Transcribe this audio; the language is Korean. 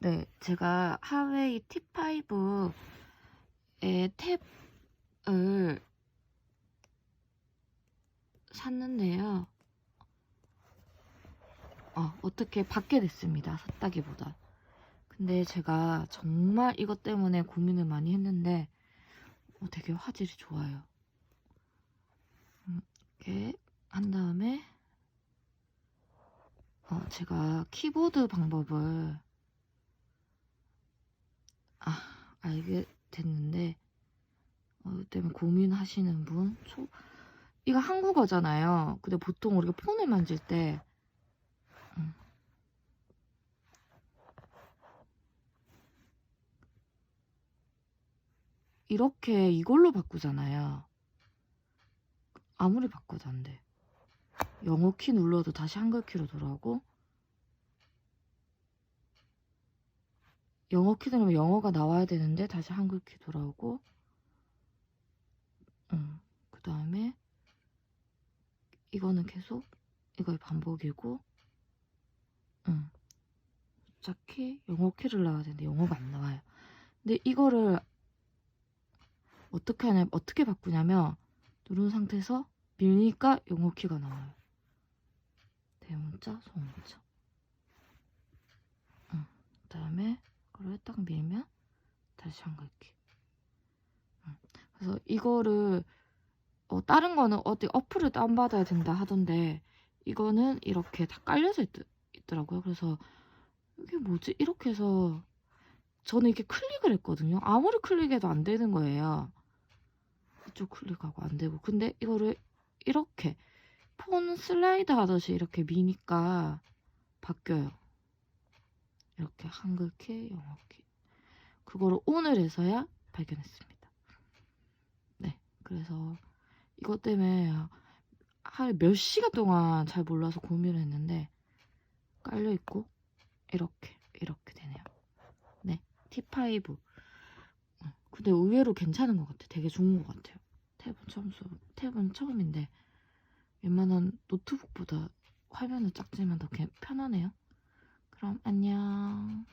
네, 제가 하웨이 T5의 탭을 샀는데요. 어, 어떻게 받게 됐습니다. 샀다기보다. 근데 제가 정말 이것 때문에 고민을 많이 했는데 어, 되게 화질이 좋아요. 음, 이렇게 한 다음에 어, 제가 키보드 방법을 아, 알게 됐는데 어, 이것 때문에 고민하시는 분 초... 이거 한국어잖아요. 근데 보통 우리가 폰을 만질 때 음. 이렇게 이걸로 바꾸잖아요. 아무리 바꿔도 안 돼. 영어 키 눌러도 다시 한글 키로 돌아오고 영어 키 누르면 영어가 나와야 되는데 다시 한글 키 돌아오고 음, 그 다음에 이거는 계속 이거의 반복이고 음, 숫자 키, 영어 키를 나와야 되는데 영어가 안 나와요. 근데 이거를 어떻게 하냐, 어떻게 바꾸냐면 누른 상태에서 밀니까 영어 키가 나와요. 대문자, 소문자. 응. 그다음에 딱 밀면 다시. 응. 그래서 이거를 어, 다른 거는 어디 어플을 다운받아야 된다 하던데 이거는 이렇게 다 깔려져 있, 있더라고요. 그래서 이게 뭐지? 이렇게 해서 저는 이게 클릭을 했거든요. 아무리 클릭해도 안 되는 거예요. 이쪽 클릭하고 안 되고. 근데 이거를 이렇게 폰 슬라이드 하듯이 이렇게 미니까 바뀌어요. 이렇게 한글 키, 영어 키. 그거를 오늘 해서야 발견했습니다. 네. 그래서 이것 때문에 한 몇 시간 동안 잘 몰라서 고민을 했는데 깔려 있고 이렇게 이렇게 되네요. 네. T5. 어, 근데 의외로 괜찮은 것 같아. 되게 좋은 것 같아요. 탭은 처음 써. 탭은 처음인데 웬만한 노트북보다 화면은 작지만 더 개- 편하네요. 그럼 안녕.